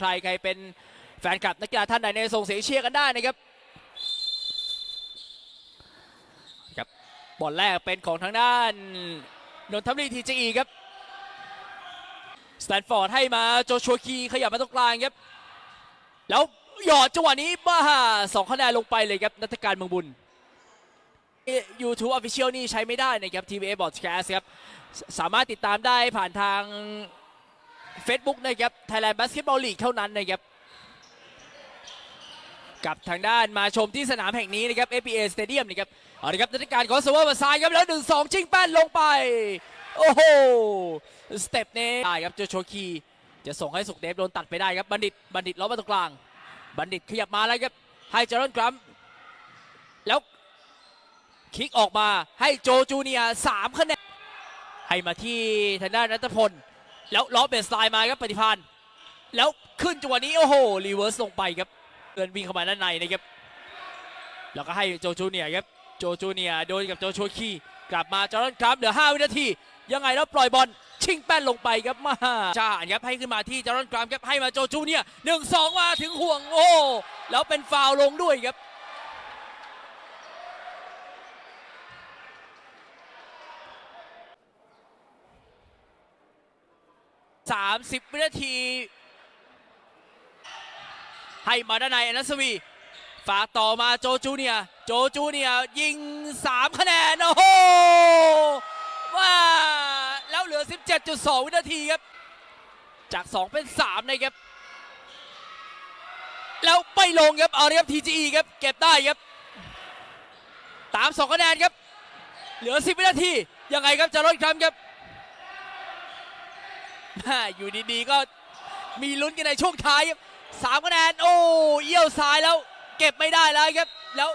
ใครใครเป็นแฟนคลับนักกีฬาท่านใดในส่งเสียงเชียร์กันได้นะครับครับบอลแรกเป็นของทางด้านนนทบุรีทีจีครับสแตนฟอร์ดให้มาโจชัวคีขยับมาตรงกลางครับ แล้วหยอดจังหวะนี้บ้าสองคะแนนลงไปเลยครับนัทการเมืองบุญ YouTube Official นี่ใช้ไม่ได้นะครับ TVA Broadcast ครับสสามารถติดตามได้ผ่านทาง Facebook นะครับ Thailand Basketball League เท่านั้นนะครับ กับทางด้านมาชมที่สนามแห่งนี้นะครับ FPA Stadium นะครับเอาละครับนักการของเซเวอร์มาซ้ายครับแล้ว 1-2 ชิงแป้นลงไป โอ้โห สเต็ปนี้ได้ครับโจโชคีจะส่งให้สุกเดฟโดนตัดไปได้ครับ บัณฑิต บัณฑิตล้อมาตรงกลาง บัณฑิตขยับมาแล้วครับ ให้เจอรอนกรัมแล้วคลิกออกมาให้โจจูเนียสามคะแนนให้มาที่ทางด้านนัทพล แล้วล้อเบสไลน์มาครับปฏิพันธ์แล้วขึ้นจังหวะนี้โอ้โหรีเวิร์สลงไปครับเดินวิ่งเข้ามาด้านในนะครับแล้วก็ให้โจจูเนียครับโจจูเนียโดนกับโจโชคีกลับมาจอร์แดนครับเหลือ 5 วินาที ยังไงแล้วปล่อยบอลชิงแป้นลงไปครับมาจ้าครับให้ขึ้นมาที่จอร์แดนกรามครับให้มาโจจูเนียหนึ่งสองมาถึงห่วงโอ้แล้วเป็นฟาวลงด้วยครับ 30 วินาที ให้มาด้านในอนัสวี ฝากต่อมาโจจูเนีย โจจูเนียยิง 3 คะแนน โอ้โหว้าแล้วเหลือ 17.2 วินาทีครับ จาก 2 เป็น 3 นะครับ แล้วไม่ลงครับเอาเลยครับ TGE ครับ เก็บได้ครับ ตาม 2 คะแนนครับ เหลือ 10 วินาที ยังไงครับจะลดครับครับ อยู่ดีๆก็มีลุ้นกันในช่วงท้ายครับสามคะแนนโอ้เอี้ยวซ้ายแล้ว เก็บไม่ได้แล้วครับแล้ว